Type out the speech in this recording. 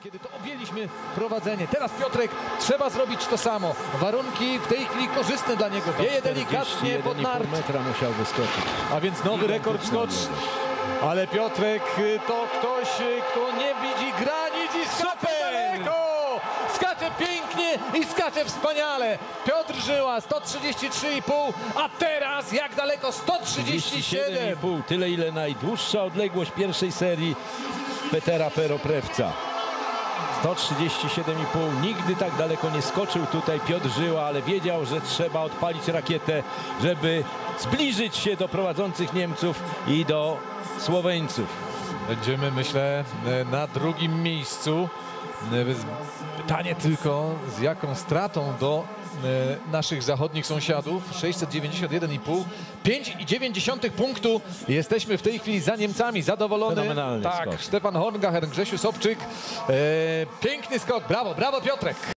kiedy to objęliśmy prowadzenie. Teraz Piotrek, trzeba zrobić to samo. Warunki w tej chwili korzystne dla niego. Wieje delikatnie pod 41,5 nart, metra musiał wyskoczyć. a więc nowy rekord skocz. Ale Piotrek y, to ktoś, y, kto nie widzi granic i skacze daleko! Skacze pięknie i skacze wspaniale. Piotr Żyła 133,5, a teraz jak daleko 137. 37,5. Tyle ile najdłuższa odległość pierwszej serii Petera Peroprewca. 137,5. Nigdy tak daleko nie skoczył tutaj Piotr Żyła, ale wiedział, że trzeba odpalić rakietę, żeby zbliżyć się do prowadzących Niemców i do Słoweńców. Będziemy, myślę, na drugim miejscu. E, Pytanie tylko, z jaką stratą do e, naszych zachodnich sąsiadów. 691,5. 5,9 punktu. Jesteśmy w tej chwili za Niemcami. Zadowolony. Fenomenalny tak, skok. Stefan Horngacher, Grzesiu Sobczyk. E, piękny skok. Brawo, brawo Piotrek.